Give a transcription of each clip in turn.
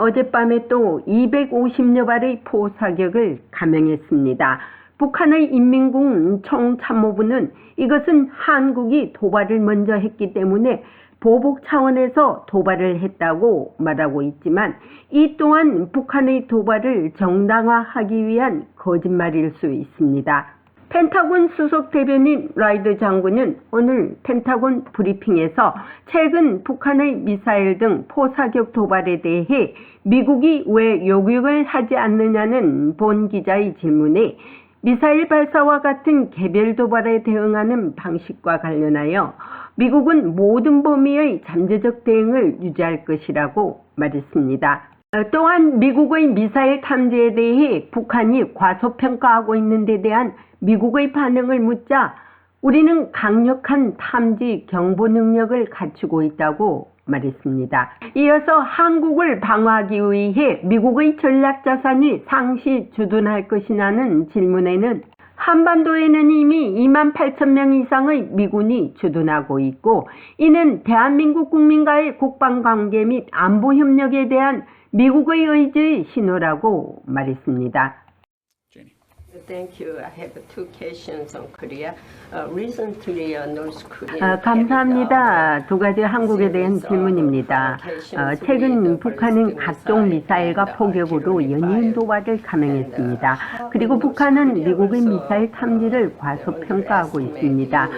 어, 어젯밤에 또 250여 발의 포사격을 감행했습니다. 북한의 인민군 총참모부는 이것은 한국이 도발을 먼저 했기 때문에 보복 차원에서 도발을 했다고 말하고 있지만 이 또한 북한의 도발을 정당화하기 위한 거짓말일 수 있습니다. 펜타곤 수석 대변인 라이드 장군은 오늘 펜타곤 브리핑에서 최근 북한의 미사일 등 포사격 도발에 대해 미국이 왜 요격을 하지 않느냐는 본 기자의 질문에 미사일 발사와 같은 개별 도발에 대응하는 방식과 관련하여 미국은 모든 범위의 잠재적 대응을 유지할 것이라고 말했습니다. 어, 또한 미국의 미사일 탐지에 대해 북한이 과소평가하고 있는 데 대한 미국의 반응을 묻자 우리는 강력한 탐지 경보 능력을 갖추고 있다고 말했습니다. 이어서 한국을 방어하기 위해 미국의 전략 자산이 상시 주둔할 것이냐는 질문에는 한반도에는 이미 2만 8천 명 이상의 미군이 주둔하고 있고 이는 대한민국 국민과의 국방 관계 및 안보 협력에 대한 미국의 의지의 신호라고 말했습니다. Thank you. I have two questions on Korea. Uh, recently, uh, North Korea. 아, 감사합니다. 두 가지 한국에 대한 질문입니다. 어, 최근 북한은 각종 미사일과 포격으로 연이은 도발을 감행했습니다. 그리고 북한은 미국의 미사일 탐지를 과소평가하고 있습니다.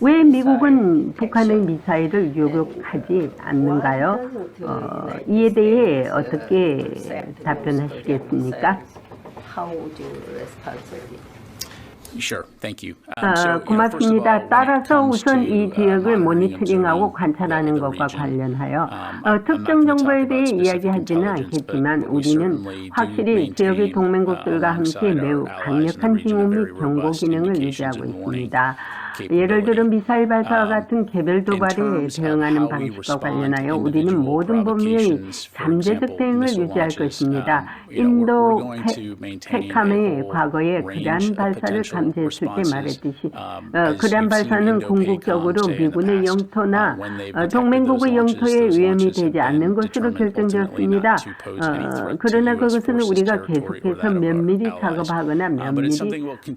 왜 미국은 북한의 미사일을 요격하지 않는가요? 어, 이에 대해 어떻게 답변하시겠습니까? How would you respond to it? Sure, thank you. Um, 아, 고맙습니다. 따라서 우선 to, 이 uh, 지역을 모니터링하고 관찰하는 것과 관련하여 um, 어, 특정 정보에 대해 이야기하지는 않겠지만 우리는 확실히 지역의 uh, 동맹국들과 함께 매우 강력한 징후 및 very 경고 기능을 유지하고 있습니다. 예를 들어. 미사일 발사와 Um, 같은 개별 도발에 대응하는 방식과 관련하여 우리는 모든 범위의 잠재적 대응을 유지할 것입니다. um, 인도 whole 과거에 그란 발사를 감지했을 때. 말했듯이 Um, 어, 그란 발사는 궁극적으로 미군의 영토나 uh, 어, 동맹국의 영토에 위험이 되지 않는 것으로 결정되었습니다. 어, 그러나 그것은 우리가 계속해서 면밀히. 작업하거나 Uh, 면밀히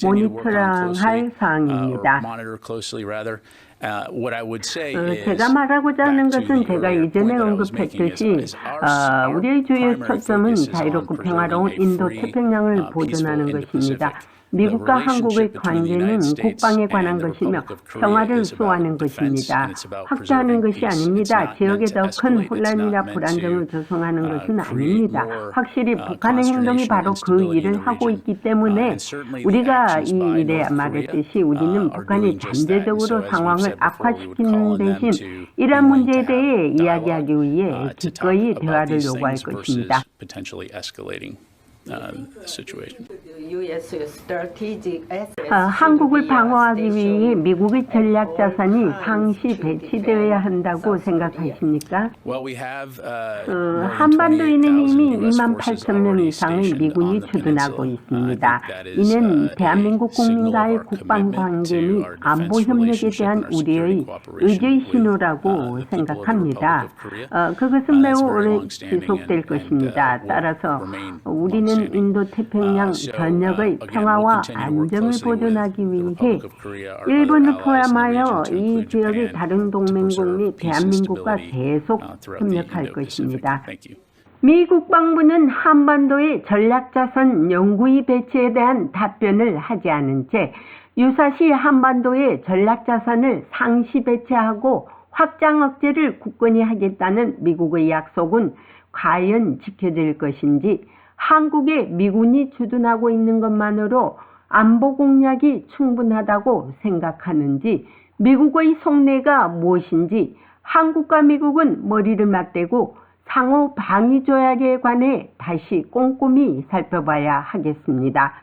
모니터링할 uh, 사항입니다. Monitor closely rather. Uh, what I would say 어, is 제가 말하고자 하는 것은 the 제가 이전에 언급했듯이 어, 우리의 primary 초점은 자유롭고 평화로운 인도 태평양을 uh, 보존하는 것입니다. 미국과 한국의 관계는 국방에 관한 the 것이며 평화를 수호하는 것입니다. 확대하는 것이 아닙니다. 지역에 더 큰 혼란이나 불안정을 조성하는 uh, 것은 아닙니다. 확실히 uh, 북한의 행동이 바로 그 일을 하고. 있기 때문에 Uh, 우리가 이 일에 말했듯이 uh, 우리는 북한이 잠재적으로 상황을 악화시키는 대신 이러한 문제에 대해 이야기하기 위해 uh, 기꺼이 대화를 요구할 것입니다. Uh. 아, 한국을 uh, 방어하기 위해 미국의 전략 자산이 상시 배치되어야 한다고. 생각하십니까? Uh, 어, 한반도에는 28,000 이미 US 2만 forces 8천 명 이상의 미군이 주둔하고. Uh, 있습니다. 이는 uh, 대한민국 국민과의 국방 관계 및 안보 협력에 대한 우리의 의지의 with, 신호라고 uh, 생각합니다. 어, 그것은 Uh, 매우 오래 지속될 것입니다. uh, 따라서 우리는 long-standing. 인도 태평양 Uh, uh, 전역의 평화와 안정을 보존하기 위해 일본을 포함하여 이 지역의 다른 동맹국 및 대한민국과 계속 uh, 협력할. 것입니다. 미 국방부는 한반도의 전략자산 연구위 배치에 대한 답변을 하지 않은 채 유사시 한반도의 전략자산을 상시 배치하고 확장 억제를 굳건히 하겠다는 미국의 약속은 과연 지켜질 것인지 한국에 미군이 주둔하고 있는 것만으로 안보 공략이 충분하다고 생각하는지 미국의 속내가 무엇인지 한국과 미국은 머리를 맞대고 상호 방위 조약에 관해 다시 꼼꼼히 살펴봐야 하겠습니다.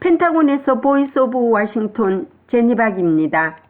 펜타곤에서 보이스 오브 워싱턴 제니박입니다.